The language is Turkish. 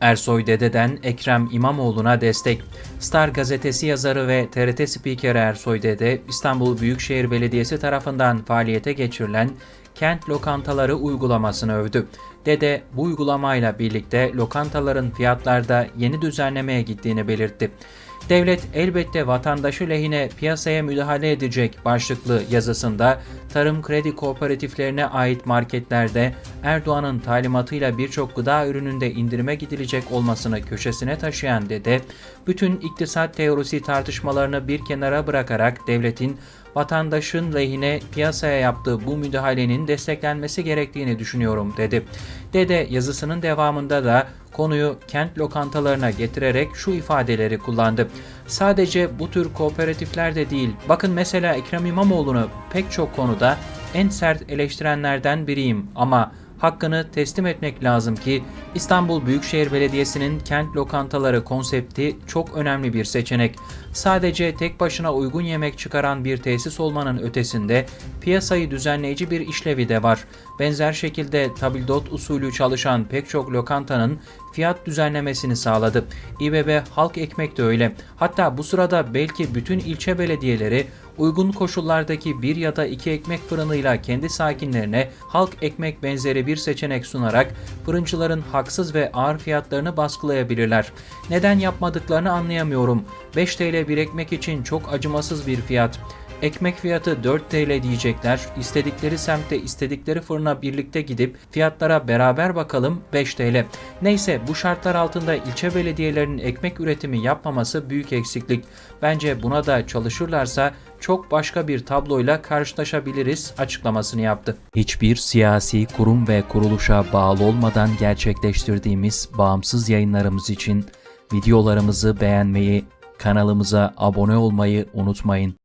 Ersoy Dede'den Ekrem İmamoğlu'na destek. Star gazetesi yazarı ve TRT spikeri Ersoy Dede, İstanbul Büyükşehir Belediyesi tarafından faaliyete geçirilen kent lokantaları uygulamasını övdü. Dede bu uygulamayla birlikte lokantaların fiyatlarda yeni düzenlemeye gittiğini belirtti. Devlet elbette vatandaşı lehine piyasaya müdahale edecek başlıklı yazısında tarım kredi kooperatiflerine ait marketlerde Erdoğan'ın talimatıyla birçok gıda ürününde indirime gidilecek olmasını köşesine taşıyan Dede, bütün iktisat teorisi tartışmalarını bir kenara bırakarak devletin vatandaşın lehine piyasaya yaptığı bu müdahalenin desteklenmesi gerektiğini düşünüyorum dedi. Dede yazısının devamında da konuyu kent lokantalarına getirerek şu ifadeleri kullandı. Sadece bu tür kooperatifler de değil. Bakın mesela Ekrem İmamoğlu'nu pek çok konuda en sert eleştirenlerden biriyim ama hakkını teslim etmek lazım ki İstanbul Büyükşehir Belediyesi'nin kent lokantaları konsepti çok önemli bir seçenek. Sadece tek başına uygun yemek çıkaran bir tesis olmanın ötesinde piyasayı düzenleyici bir işlevi de var. Benzer şekilde tabildot usulü çalışan pek çok lokantanın fiyat düzenlemesini sağladı. İBB Halk Ekmek de öyle. Hatta bu sırada belki bütün ilçe belediyeleri uygun koşullardaki bir ya da iki ekmek fırınıyla kendi sakinlerine halk ekmek benzeri bir seçenek sunarak fırıncıların haksız ve ağır fiyatlarını baskılayabilirler. Neden yapmadıklarını anlayamıyorum. 5 TL bir ekmek için çok acımasız bir fiyat. Ekmek fiyatı 4 TL diyecekler. İstedikleri semtte istedikleri fırına birlikte gidip fiyatlara beraber bakalım 5 TL. Neyse bu şartlar altında ilçe belediyelerinin ekmek üretimi yapmaması büyük eksiklik. Bence buna da çalışırlarsa çok başka bir tabloyla karşılaşabiliriz açıklamasını yaptı. Hiçbir siyasi kurum ve kuruluşa bağlı olmadan gerçekleştirdiğimiz bağımsız yayınlarımız için videolarımızı beğenmeyi, kanalımıza abone olmayı unutmayın.